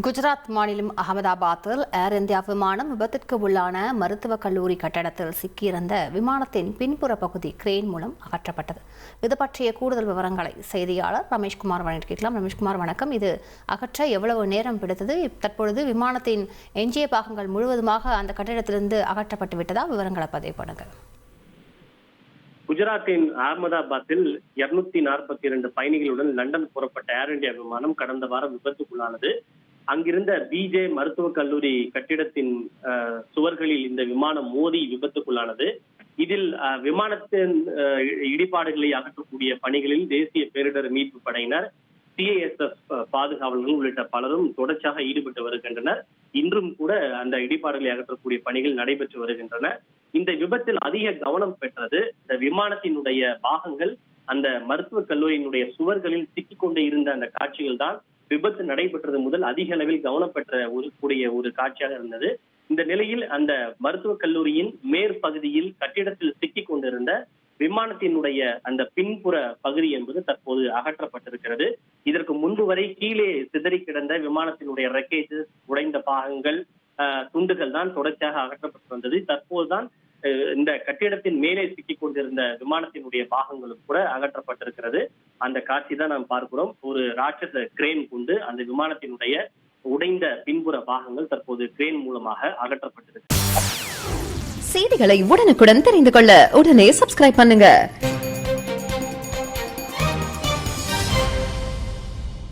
குஜராத் மாநிலம் அகமதாபாத்தில் ஏர் இந்தியா விமானம் விபத்திற்கு உள்ளான மருத்துவக் கல்லூரி கட்டடத்தில் சிக்கியிருந்த விமானத்தின் பின்புற பகுதி கிரேன் மூலம் அகற்றப்பட்டது. இது பற்றிய கூடுதல் விவரங்களை செய்தியாளர் ரமேஷ்குமார் வழங்கி கேட்கலாம் ரமேஷ்குமார் வணக்கம். இது அகற்ற எவ்வளவு நேரம் பிடித்தது? தற்பொழுது விமானத்தின் எஞ்சிய பாகங்கள் முழுவதுமாக அந்த கட்டிடத்திலிருந்து அகற்றப்பட்டு விட்டதா? விவரங்களை பதிவு பண்ணுங்க. குஜராத்தின் அகமதாபாத்தில் இருநூத்தி நாற்பத்தி இரண்டு பயணிகளுடன் லண்டன் புறப்பட்ட ஏர் இந்தியா விமானம் கடந்த வாரம் விபத்துக்குள்ளானது. அங்கிருந்த பிஜே மருத்துவக் கல்லூரி கட்டிடத்தின் சுவர்களில் இந்த விமானம் மோதி விபத்துக்குள்ளானது. இதில் விமானத்தின் இடிபாடுகளை அகற்றக்கூடிய பணிகளில் தேசிய பேரிடர் மீட்பு படையினர் சிஐஎஸ்எஃப் பாதுகாவலர்கள் உள்ளிட்ட பலரும் தொடர்ச்சியாக ஈடுபட்டு வருகின்றனர். இன்றும் கூட அந்த இடிபாடுகளை அகற்றக்கூடிய பணிகள் நடைபெற்று வருகின்றன. இந்த விபத்தில் அதிக கவனம் பெற்றது. இந்த விமானத்தினுடைய பாகங்கள் அந்த மருத்துவக் கல்லூரியினுடைய சுவர்களில் சிக்கிக்கொண்டு இருந்த அந்த காட்சிகள் தான் விபத்து நடைபெற்றது முதல் அதிக அளவில் கவனம் பெற்ற ஒரு கூடிய ஒரு காட்சியாக இருந்தது. இந்த நிலையில் அந்த மருத்துவக் கல்லூரியின் மேற்பகுதியில் கட்டிடத்தில் சிக்கிக் கொண்டிருந்த விமானத்தினுடைய அந்த பின்புற பகுதி என்பது தற்போது அகற்றப்பட்டிருக்கிறது. இதற்கு முன்பு வரை கீழே சிதறி கிடந்த விமானத்தினுடைய ரெக்கேஜ் உடைந்த பாகங்கள் ஆஹ், துண்டுகள் தான் தொடர்ச்சியாக அகற்றப்பட்டு வந்தது. தற்போதுதான் இந்த கட்டிடத்தின் மேலே சிக்கிக் கொண்டிருந்த விமானத்தினுடைய பாகங்களும் கூட அகற்றப்பட்டிருக்கிறது. அந்த காட்சி தான் நாம் பார்க்கிறோம். ஒரு ராட்சச கிரேன் கொண்டு அந்த விமானத்தினுடைய உடைந்த பின்புற பாகங்கள் தற்போது கிரேன் மூலமாக அகற்றப்பட்டிருக்கு. செய்திகளை உடனுக்குடன் தெரிந்து கொள்ள உடனே சப்ஸ்கிரைப் பண்ணுங்க.